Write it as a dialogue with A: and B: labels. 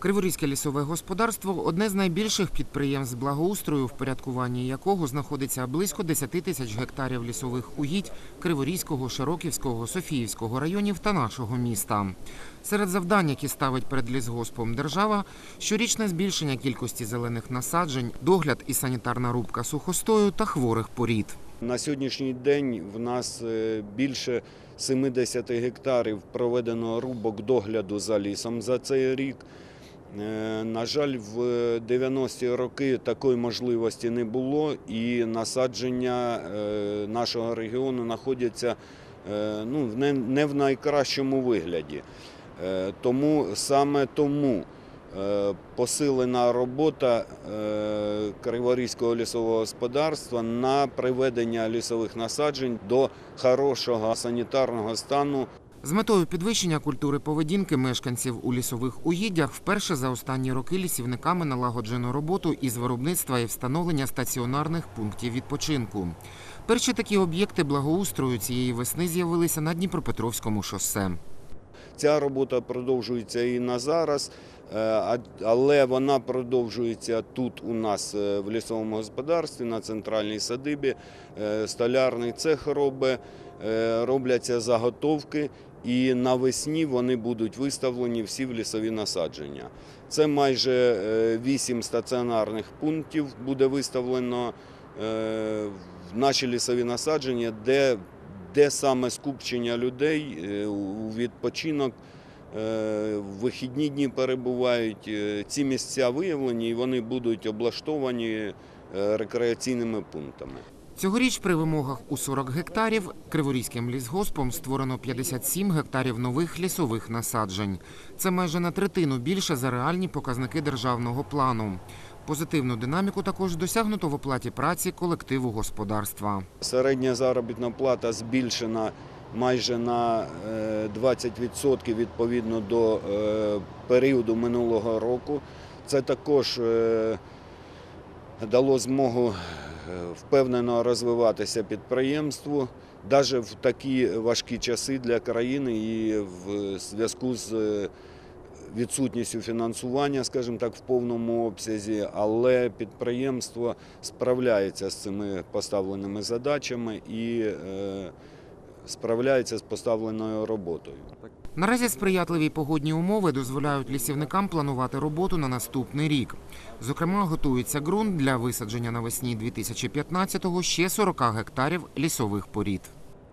A: Криворізьке лісове господарство одне з найбільших підприємств благоустрою, в порядкуванні якого знаходиться близько 10 тисяч гектарів лісових угідь Криворізького, Широківського, Софіївського районів та нашого міста. Серед завдань, які ставить перед лісгоспом держава, щорічне збільшення кількості зелених насаджень, догляд і санітарна рубка сухостою та хворих порід.
B: На сьогоднішній день в нас е, більше 70 гектарів проведено рубок догляду за лісом за цей рік. Е, На жаль, в 90-ті роки такої можливості не було, і насадження е, нашого регіону знаходяться е, ну, не- в найкращому вигляді. Тому саме тому посилена робота Криворізького лісового господарства на приведення лісових насаджень до хорошого санітарного стану
A: З метою підвищення культури поведінки мешканців у лісових угіддях вперше за останні роки лісівниками налагоджено роботу із виробництва і встановлення стаціонарних пунктів відпочинку. Перші такі об'єкти благоустрою цієї весни з'явилися на Дніпропетровському шосе.
B: Ця робота продовжується і на зараз, але вона продовжується тут у нас е, в лісовому господарстві на центральній садибі. Е, Столярний цех робить, е, робляться заготовки, і навесні вони будуть виставлені всі в лісові насадження. Це майже е, вісім стаціонарних пунктів буде виставлено е, в наші лісові насадження, де де саме скупчення людей е, у відпочинок е, в вихідні дні перебувають. Е, Ці місця виявлені і вони будуть облаштовані е, рекреаційними пунктами.
A: Цьогоріч при вимогах у 40 гектарів Криворізьким лісгоспом створено 57 гектарів нових лісових насаджень. Це майже на третину більше за реальні показники державного плану. Позитивну динаміку також досягнуто в оплаті праці колективу господарства.
B: Середня заробітна плата збільшена майже на е, 20% відповідно до е, періоду минулого року. Це також е, дало змогу е, впевнено розвиватися підприємству, навіть в такі важкі часи для країни і в зв'язку з е, відсутністю фінансування, скажімо так, в повному обсязі, але підприємство справляється з цими поставленими задачами і е, справляється з поставленою роботою.
A: Наразі сприятливі погодні умови дозволяють лісівникам планувати роботу на наступний рік. Зокрема, готується ґрунт для висадження навесні 2015-го ще 40 гектарів лісових порід.